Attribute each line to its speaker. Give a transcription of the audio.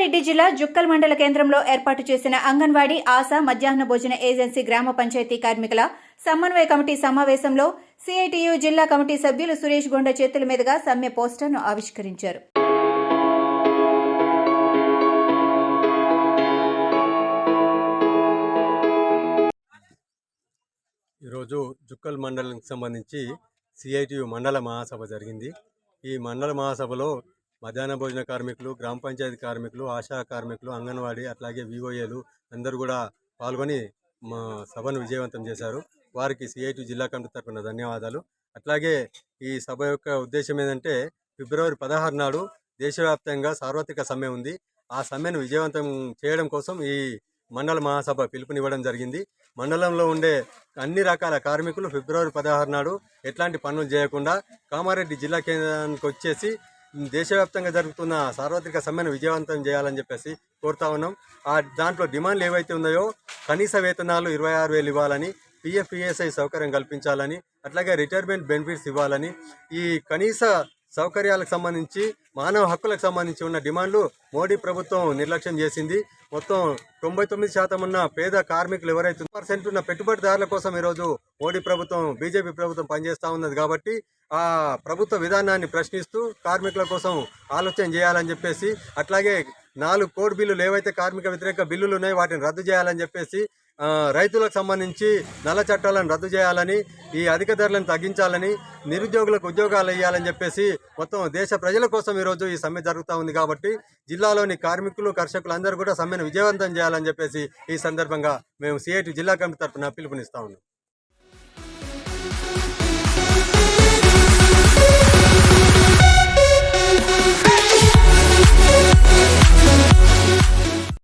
Speaker 1: జిల్లా జుక్కల్ మండల కేంద్రంలో ఏర్పాటు చేసిన అంగన్వాడీ ఆశా మధ్యాహ్న భోజన ఏజెన్సీ గ్రామ పంచాయతీ కార్మికుల సమన్వయ కమిటీ సమావేశంలో సిఐటియు జిల్లా కమిటీ సభ్యులు సురేష్ గొండ చేతుల మీదుగా సమ్మె పోస్టర్ను ఆవిష్కరించారు.
Speaker 2: ఈరోజు జుక్కల్ మండలానికి సంబంధించి సిఐటియు మండల మహాసభ జరిగింది. ఈ మండల మహాసభలో మధ్యాహ్న భోజన కార్మికులు గ్రామ పంచాయతీ కార్మికులు ఆశా కార్మికులు అంగన్వాడీ అట్లాగే వివోఏలు అందరూ కూడా పాల్గొని మా సభను విజయవంతం చేశారు. వారికి సిఐటి జిల్లా కమిటీ తరఫున ధన్యవాదాలు. అట్లాగే ఈ సభ యొక్క ఉద్దేశం ఏంటంటే ఫిబ్రవరి పదహారు నాడు దేశవ్యాప్తంగా సార్వత్రిక సమ్మె ఉంది. ఆ సమ్మెను విజయవంతం చేయడం కోసం ఈ మండల మహాసభ పిలుపునివ్వడం జరిగింది. మండలంలో ఉండే అన్ని రకాల కార్మికులు ఫిబ్రవరి పదహారు నాడు ఎట్లాంటి పనులు చేయకుండా కామారెడ్డి జిల్లా కేంద్రానికి వచ్చేసి దేశవ్యాప్తంగా జరుగుతున్న సార్వత్రిక సమ్మెను విజయవంతం చేయాలని చెప్పేసి కోరుతా ఉన్నాం. ఆ దాంట్లో డిమాండ్లు ఏవైతే ఉన్నాయో కనీస వేతనాలు ఇరవై ఆరు వేలు ఇవ్వాలని పిఎఫ్పిఎస్ఐ సౌకర్యం కల్పించాలని అట్లాగే రిటైర్మెంట్ బెనిఫిట్స్ ఇవ్వాలని ఈ కనీస సౌకర్యాలకు సంబంధించి మానవ హక్కులకు సంబంధించి ఉన్న డిమాండ్లు మోడీ ప్రభుత్వం నిర్లక్ష్యం చేసింది. మొత్తం తొంభై తొమ్మిది శాతం ఉన్న పేద కార్మికులు ఎవరైతే పర్సెంట్ ఉన్న పెట్టుబడిదారుల కోసం ఈరోజు మోడీ ప్రభుత్వం బీజేపీ ప్రభుత్వం పనిచేస్తూ ఉన్నది కాబట్టి ఆ ప్రభుత్వ విధానాన్ని ప్రశ్నిస్తూ కార్మికుల కోసం ఆలోచన చేయాలని చెప్పేసి అట్లాగే నాలుగు కోడ్ బిల్లులు ఏవైతే కార్మిక వ్యతిరేక బిల్లులు ఉన్నాయో వాటిని రద్దు చేయాలని చెప్పేసి రైతులకు సంబంధించి నల్ల చట్టాలను రద్దు చేయాలని ఈ అధిక ధరలను తగ్గించాలని నిరుద్యోగులకు ఉద్యోగాలు ఇవ్వాలని చెప్పేసి మొత్తం దేశ ప్రజల కోసం ఈరోజు ఈ సమ్మె జరుగుతూ ఉంది కాబట్టి జిల్లాలోని కార్మికులు కర్షకులు అందరూ కూడా సమ్మెను విజయవంతం చేయాలని చెప్పేసి ఈ సందర్భంగా మేము సిఐటి జిల్లా కమిటీ తరఫున పిలుపునిస్తా ఉన్నాం.